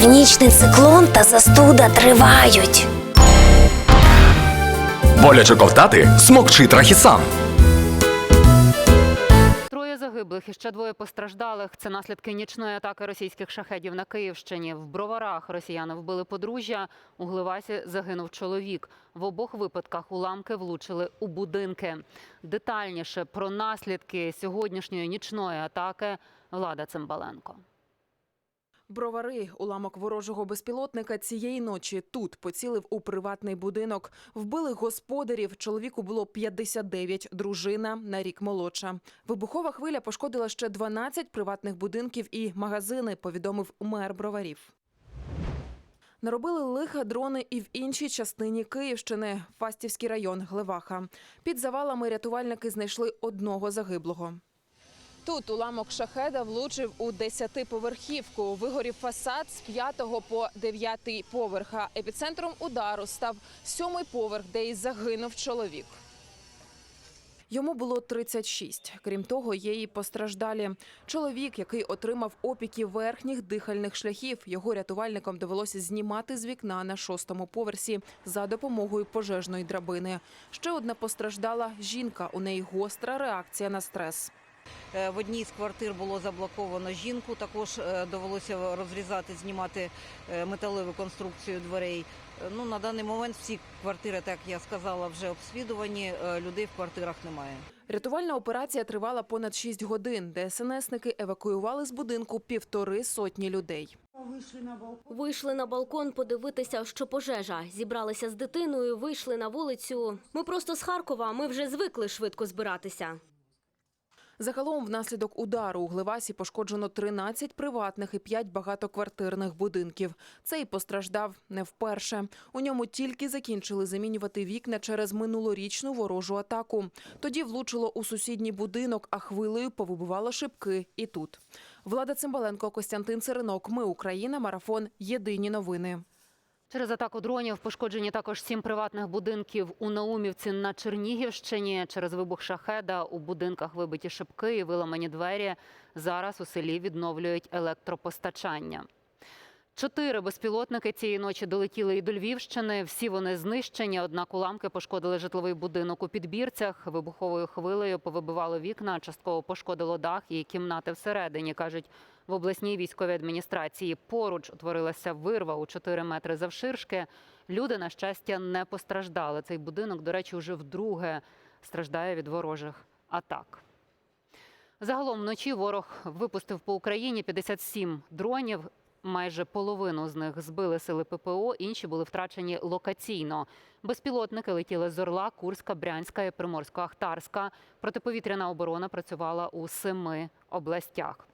Північний циклон та застуда тривають. Боляче ковтати смокчи трахісан. Троє загиблих і ще двоє постраждалих. Це наслідки нічної атаки російських шахедів на Київщині. В броварах росіяни вбили подружжя. У Гливасі загинув чоловік. В обох випадках уламки влучили у будинки. Детальніше про наслідки сьогоднішньої нічної атаки Влада Цимбаленко. Бровари, уламок ворожого безпілотника цієї ночі тут поцілив у приватний будинок. Вбили господарів. Чоловіку було 59, дружина на рік молодша. Вибухова хвиля пошкодила ще 12 приватних будинків і магазини. Повідомив мер броварів. Наробили лиха дрони і в іншій частині Київщини, Фастівський район, Глеваха. Під завалами рятувальники знайшли одного загиблого. Тут уламок шахеда влучив у 10-поверхівку. Вигорів фасад з 5 по 9 поверха. Епіцентром удару став сьомий поверх, де і загинув чоловік. Йому було 36. Крім того, є і постраждалі. Чоловік, який отримав опіки верхніх дихальних шляхів, його рятувальникам довелося знімати з вікна на шостому поверсі за допомогою пожежної драбини. Ще одна постраждала жінка. У неї гостра реакція на стрес. Е, В одній з квартир було заблоковано жінку. Також е, довелося розрізати, знімати е, металеву конструкцію дверей. Ну на даний момент всі квартири, так я сказала, вже обслідувані. Людей в квартирах немає. Рятувальна операція тривала понад 6 годин. ДСНСники евакуювали з будинку півтори сотні людей. Вийшли на балкон подивитися, що пожежа. Зібралися з дитиною, вийшли на вулицю. Ми просто з Харкова, ми вже звикли швидко збиратися. Загалом, внаслідок удару у Гливасі пошкоджено 13 приватних і 5 багатоквартирних будинків. Цей постраждав не вперше. У ньому тільки закінчили замінювати вікна через минулорічну ворожу атаку. Тоді влучило у сусідній будинок, а хвилею повибивало шибки і тут. Влада Цимбаленко, Костянтин Циринок. Ми Україна. Марафон. Єдині новини. Через атаку дронів пошкоджені також сім приватних будинків у Наумівці на Чернігівщині. Через вибух шахеда у будинках вибиті шибки і виламані двері. Зараз у селі відновлюють електропостачання. Чотири безпілотники цієї ночі долетіли і до Львівщини. Всі вони знищені. Однак уламки пошкодили житловий будинок у підбірцях. Вибуховою хвилею повибивало вікна, частково пошкодило дах і кімнати всередині. кажуть в обласній військовій адміністрації. Поруч утворилася вирва у 4 метри завширшки. Люди, на щастя, не постраждали. Цей будинок, до речі, вже вдруге страждає від ворожих атак. Загалом вночі ворог випустив по Україні 57 дронів. Майже половину з них збили сили ППО, інші були втрачені локаційно. Безпілотники летіли з Орла, Курська, Брянська і Приморсько-Ахтарська. Протиповітряна оборона працювала у семи областях.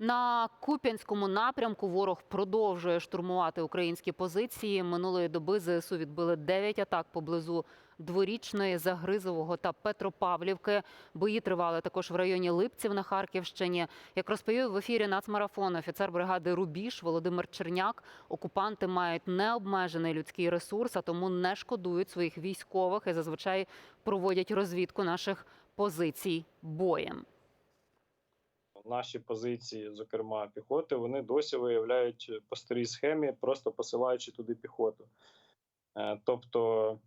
На Куп'янському напрямку ворог продовжує штурмувати українські позиції. Минулої доби ЗСУ відбили 9 атак поблизу Дворічної, Загризового та Петропавлівки. Бої тривали також в районі Липців на Харківщині. Як розповів в ефірі нацмарафон офіцер бригади Рубіж Володимир Черняк, окупанти мають необмежений людський ресурс, а тому не шкодують своїх військових і зазвичай проводять розвідку наших позицій боєм. Наші позиції, зокрема піхоти, вони досі виявляють по старій схемі, просто посилаючи туди піхоту. Е, Тобто,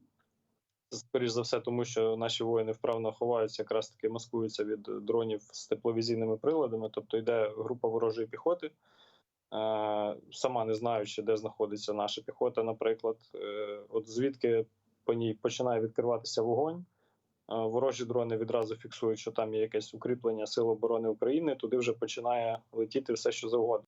скоріш за все, тому що наші воїни вправно ховаються, якраз таки маскуються від дронів з тепловізійними приладами. Тобто йде група ворожої піхоти, е, сама не знаючи, де знаходиться наша піхота, наприклад. Е, От звідки по ній починає відкриватися вогонь. Ворожі дрони відразу фіксують, що там є якесь укріплення Сил оборони України. Туди вже починає летіти все, що завгодно.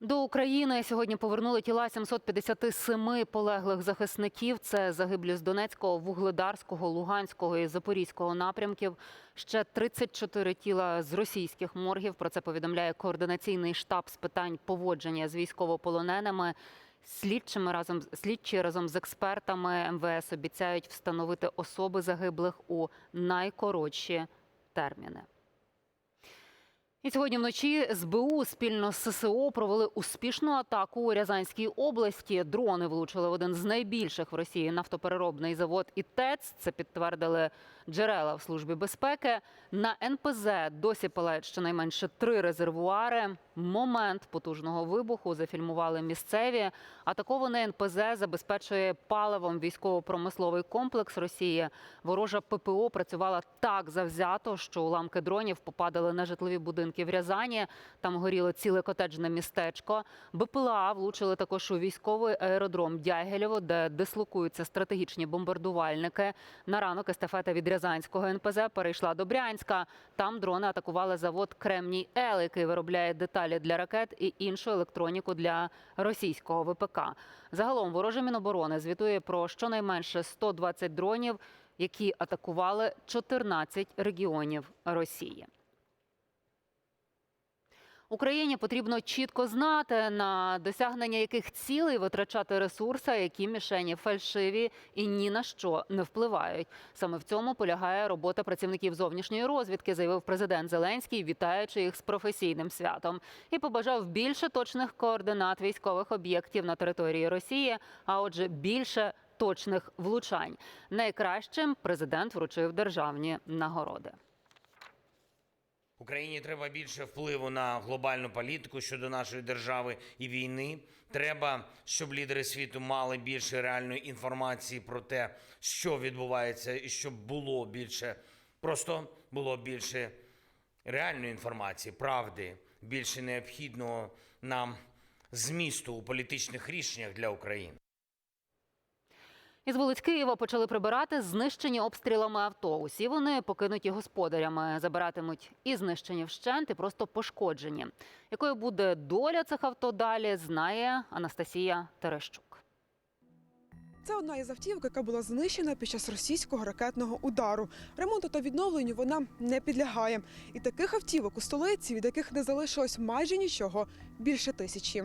До України сьогодні повернули тіла 757 полеглих захисників. Це загиблі з Донецького, Вугледарського, Луганського і Запорізького напрямків. Ще 34 тіла з російських моргів. Про це повідомляє координаційний штаб з питань поводження з військовополоненими. Слідчими разом слідчі разом з експертами МВС обіцяють встановити особи загиблих у найкоротші терміни. І сьогодні вночі СБУ спільно з ССО провели успішну атаку у Рязанській області. Дрони влучили в один з найбільших в Росії нафтопереробний завод і ТЕЦ. Це підтвердили джерела в службі безпеки. На НПЗ досі палають щонайменше три резервуари. Момент потужного вибуху зафільмували місцеві. Атаковане НПЗ забезпечує паливом військово-промисловий комплекс Росії. Ворожа ППО працювала так завзято, що уламки дронів попадали на житлові будинки в Рязані. Там горіло ціле котеджне містечко. БПЛА влучили також у військовий аеродром Дягілєво, де дислокуються стратегічні бомбардувальники. На ранок естафета від Рязанського НПЗ перейшла до Брянська. Там дрони атакували завод Кремній Ел, який виробляє деталі для ракет і іншу електроніку для російського ВПК. Загалом вороже міноборони звітує про щонайменше 120 дронів, які атакували 14 регіонів Росії. Україні потрібно чітко знати, на досягнення яких цілей витрачати ресурси, які мішені фальшиві і ні на що не впливають. Саме в цьому полягає робота працівників зовнішньої розвідки, заявив президент Зеленський, вітаючи їх з професійним святом, і побажав більше точних координат військових об'єктів на території Росії, а отже, більше точних влучань. Найкращим президент вручив державні нагороди. Україні треба більше впливу на глобальну політику щодо нашої держави і війни. Треба, щоб лідери світу мали більше реальної інформації про те, що відбувається, і щоб було більше, просто було більше реальної інформації, правди, більше необхідного нам змісту у політичних рішеннях для України. Із вулиць Києва почали прибирати знищені обстрілами авто. Усі вони покинуті господарями. Забиратимуть і знищені вщент, і просто пошкоджені. Якою буде доля цих авто далі, знає Анастасія Терещук. Це одна із автівок, яка була знищена під час російського ракетного удару. Ремонту та відновленню вона не підлягає. І таких автівок у столиці, від яких не залишилось майже нічого, більше тисячі.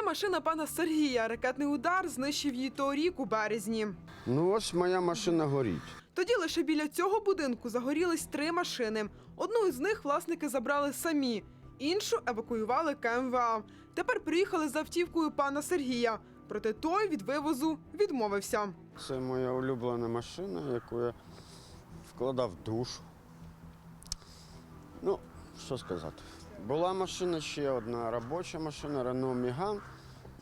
Це машина пана Сергія. Ракетний удар знищив її торік у березні. Ну ось моя машина горить. Тоді лише біля цього будинку загорілись три машини. Одну із них власники забрали самі, іншу евакуювали КМВА. Тепер приїхали з автівкою пана Сергія. Проте той від вивозу відмовився. Це моя улюблена машина, яку я вкладав душу. Ну, що сказати. Була машина ще одна робоча машина Renault Megane.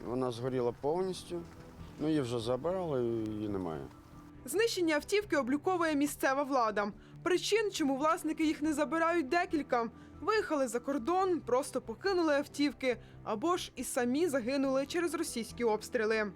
Вона згоріла повністю. Ну, її вже забрали, її немає. Знищення автівки обліковує місцева влада. Причин, чому власники їх не забирають, декілька. Виїхали за кордон, просто покинули автівки, або ж і самі загинули через російські обстріли.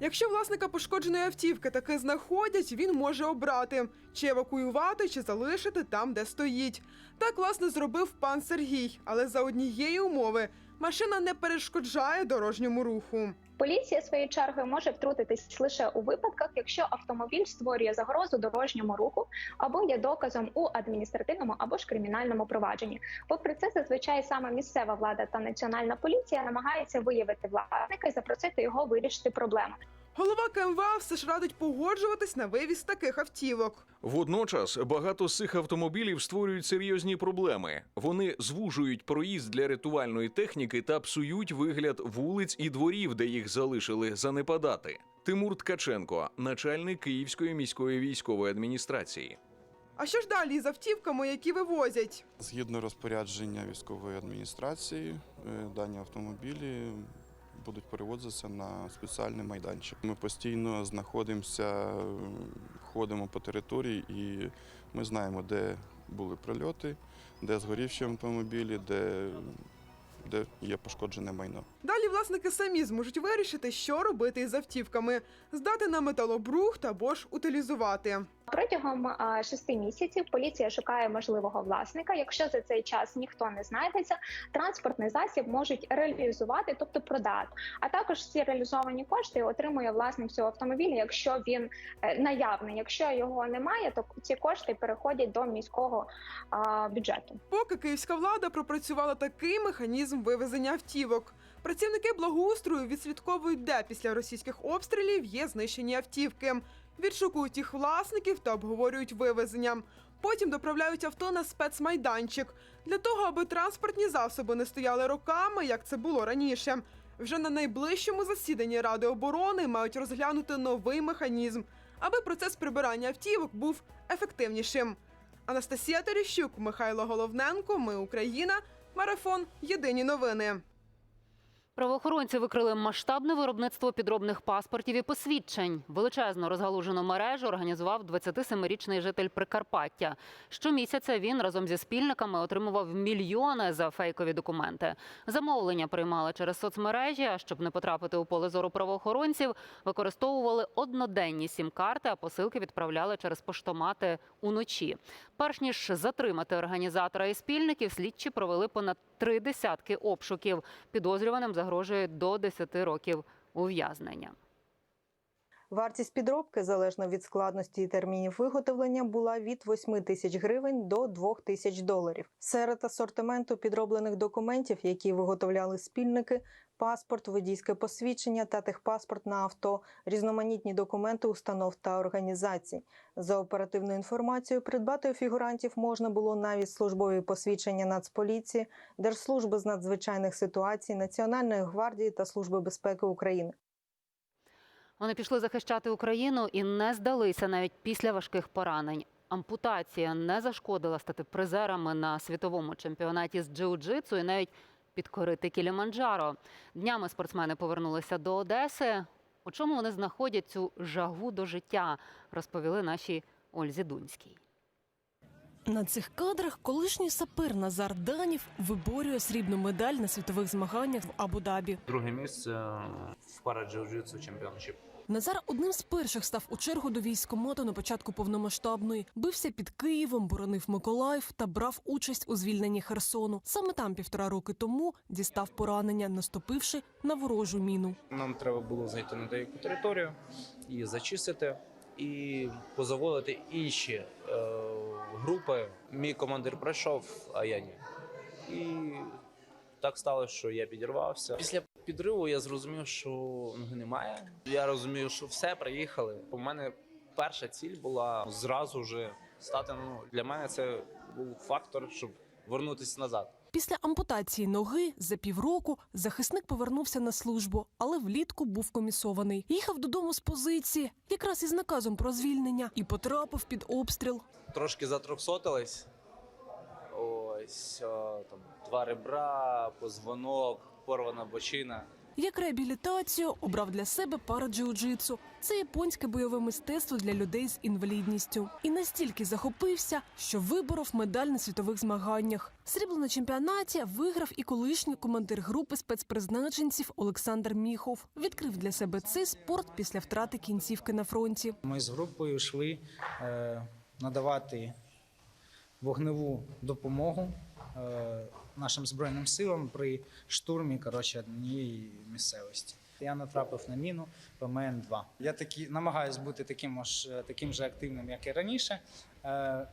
Якщо власника пошкодженої автівки таки знаходять, він може обрати чи евакуювати, чи залишити там, де стоїть. Так, власне, зробив пан Сергій, але за однієї умови машина не перешкоджає дорожньому руху. Поліція своєю чергою може втрутитись лише у випадках, якщо автомобіль створює загрозу дорожньому руху або є доказом у адміністративному або ж кримінальному провадженні. Попри це, зазвичай саме місцева влада та національна поліція намагаються виявити власника і запросити його вирішити проблему. Голова КМВА все ж радить погоджуватись на вивіз таких автівок. Водночас багато з цих автомобілів створюють серйозні проблеми. Вони звужують проїзд для рятувальної техніки та псують вигляд вулиць і дворів, де їх залишили занепадати. Тимур Ткаченко, начальник Київської міської військової адміністрації. А що ж далі з автівками, які вивозять? Згідно розпорядження військової адміністрації, е, дані автомобілі будуть перевозитися на спеціальний майданчик. Ми постійно знаходимося, ходимо по території і ми знаємо, де були прильоти, де згорівші автомобілі, де, де є пошкоджене майно. Далі власники самі зможуть вирішити, що робити із автівками: здати на металобрухт або ж утилізувати. Протягом шести місяців поліція шукає можливого власника. Якщо за цей час ніхто не знайдеться, транспортний засіб можуть реалізувати, тобто продати. А також ці реалізовані кошти отримує власник цього автомобіля, якщо він е, наявний. Якщо його немає, то ці кошти переходять до міського бюджету. Поки київська влада пропрацювала такий механізм вивезення автівок. Працівники благоустрою відслідковують, де після російських обстрілів є знищені автівки. Відшукують їх власників та обговорюють вивезення. Потім доправляють авто на спецмайданчик для того, аби транспортні засоби не стояли роками, як це було раніше. Вже на найближчому засіданні Ради оборони мають розглянути новий механізм, аби процес прибирання автівок був ефективнішим. Анастасія Терещук, Михайло Головненко. Ми Україна. Марафон. Єдині новини. Правоохоронці викрили масштабне виробництво підробних паспортів і посвідчень. Величезну розгалужену мережу організував 27-річний житель Прикарпаття. Щомісяця він разом зі спільниками отримував мільйони за фейкові документи. Замовлення приймали через соцмережі. А щоб не потрапити у поле зору правоохоронців, використовували одноденні сім-карти, а посилки відправляли через поштомати уночі. Перш ніж затримати організатора і спільників, слідчі провели понад три десятки обшуків. Підозрюваним загрожує до 10 років ув'язнення. Вартість підробки, залежно від складності і термінів виготовлення, була від 8 тисяч гривень до 2 тисяч доларів. Серед асортименту підроблених документів, які виготовляли спільники, паспорт, водійське посвідчення та техпаспорт на авто, різноманітні документи установ та організацій. За оперативною інформацією, придбати у фігурантів можна було навіть службові посвідчення Нацполіції, Держслужби з надзвичайних ситуацій, Національної гвардії та Служби безпеки України. Вони пішли захищати Україну і не здалися навіть після важких поранень. Ампутація не зашкодила стати призерами на світовому чемпіонаті з джиу-джитсу і навіть підкорити Кіліманджаро. Днями спортсмени повернулися до Одеси. У чому вони знаходять цю жагу до життя, розповіли нашій Ользі Дунській. На цих кадрах колишній сапер Назар Данів виборює срібну медаль на світових змаганнях в Абу-Дабі. Друге місце в пара джиу-джитсу чемпіоншип. Назар одним з перших став у чергу до військкомату на початку повномасштабної. Бився під Києвом, боронив Миколаїв та брав участь у звільненні Херсону. Саме там півтора роки тому дістав поранення, наступивши на ворожу міну. Нам треба було зайти на деяку територію і зачистити, і позаводити інші е, групи. Мій командир пройшов, а я ні. І так сталося, що я підірвався. Після підриву я зрозумів, що ноги немає. Я розумію, що все, приїхали. У мене перша ціль була зразу вже стати. Ну для мене це був фактор, щоб вернутися назад. Після ампутації ноги за півроку захисник повернувся на службу, але влітку був комісований. Їхав додому з позиції, якраз із наказом про звільнення, і потрапив під обстріл. Трошки затрохсотились. Ось о, там два ребра, позвонок, порвана бочина. Як реабілітацію обрав для себе пара джиу-джитсу. Це японське бойове мистецтво для людей з інвалідністю. І настільки захопився, що виборов медаль на світових змаганнях. Срібло на чемпіонаті виграв і колишній командир групи спецпризначенців Олександр Міхов. Відкрив для себе цей спорт після втрати кінцівки на фронті. Ми з групою йшли е, надавати вогневу допомогу нашим збройним силам при штурмі коротше, однієї місцевості. Я натрапив на міну ПМН-2. Я такі намагаюся бути таким ж таким же активним, як і раніше.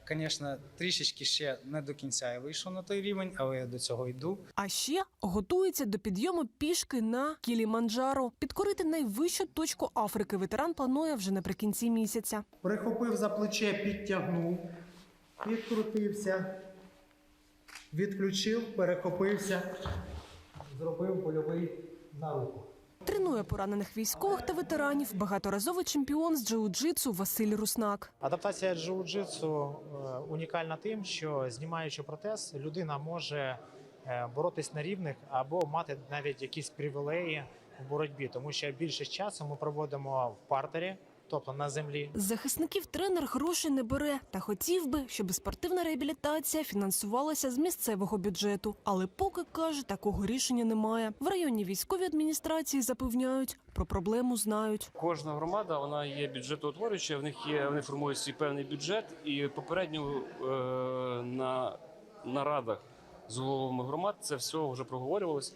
Звісно, трішечки ще не до кінця я вийшов на той рівень, але я до цього йду. А ще готується до підйому пішки на Кіліманджаро. Підкорити найвищу точку Африки ветеран планує вже наприкінці місяця. Прихопив за плече, підтягнув, підкрутився, відключив, перехопився, зробив польовий на руку. Тренує поранених військових та ветеранів багаторазовий чемпіон з джиу-джитсу Василь Руснак. Адаптація джиу-джитсу е, унікальна тим, що знімаючи протез, людина може е, боротись на рівних або мати навіть якісь привілеї в боротьбі, тому що більшість часу ми проводимо в партері, тобто на землі. З захисників тренер грошей не бере та хотів би, щоб спортивна реабілітація фінансувалася з місцевого бюджету. Але поки каже, такого рішення немає. В районній військовій адміністрації запевняють, про проблему знають. Кожна громада вона є бюджетоутворююча, в них є вони формують свій певний бюджет, і попередньо е, на нарадах з головами громад це все вже проговорювалось.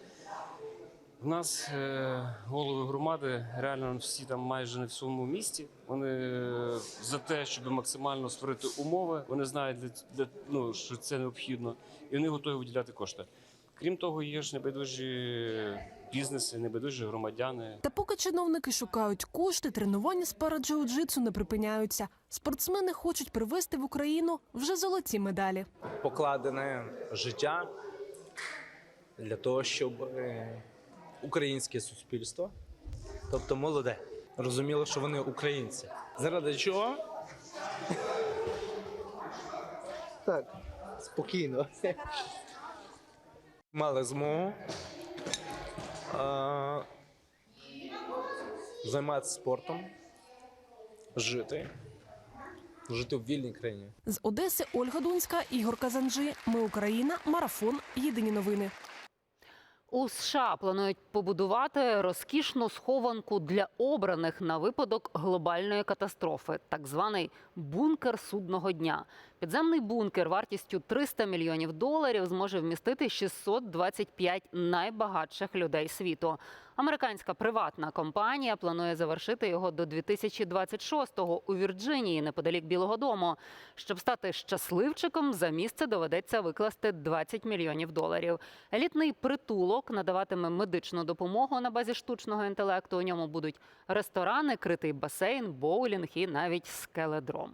В нас е, голови громади реально всі там майже не в своєму місті. Вони е, за те, щоб максимально створити умови. Вони знають для, для ну, що це необхідно, і вони готові виділяти кошти. Крім того, є ж небайдужі бізнеси, небайдужі громадяни. Та поки чиновники шукають кошти, тренування з пара-джиу-джитсу не припиняються. Спортсмени хочуть привезти в Україну вже золоті медалі. Покладене життя для того, щоб е, українське суспільство, тобто молоде. Розуміло, що вони українці. Заради чого? Так, спокійно. Мали змогу а, займатися спортом, жити, жити в вільній країні. З Одеси Ольга Дунська, Ігор Казанжи. Ми Україна. Марафон. Єдині новини. У США планують побудувати розкішну схованку для обраних на випадок глобальної катастрофи, так званий бункер судного дня. Підземний бункер вартістю 300 мільйонів доларів зможе вмістити 625 найбагатших людей світу. Американська приватна компанія планує завершити його до 2026-го у Вірджинії, неподалік Білого Дому. Щоб стати щасливчиком, за місце доведеться викласти 20 мільйонів доларів. Елітний притулок надаватиме медичну допомогу на базі штучного інтелекту. У ньому будуть ресторани, критий басейн, боулінг і навіть скеледром.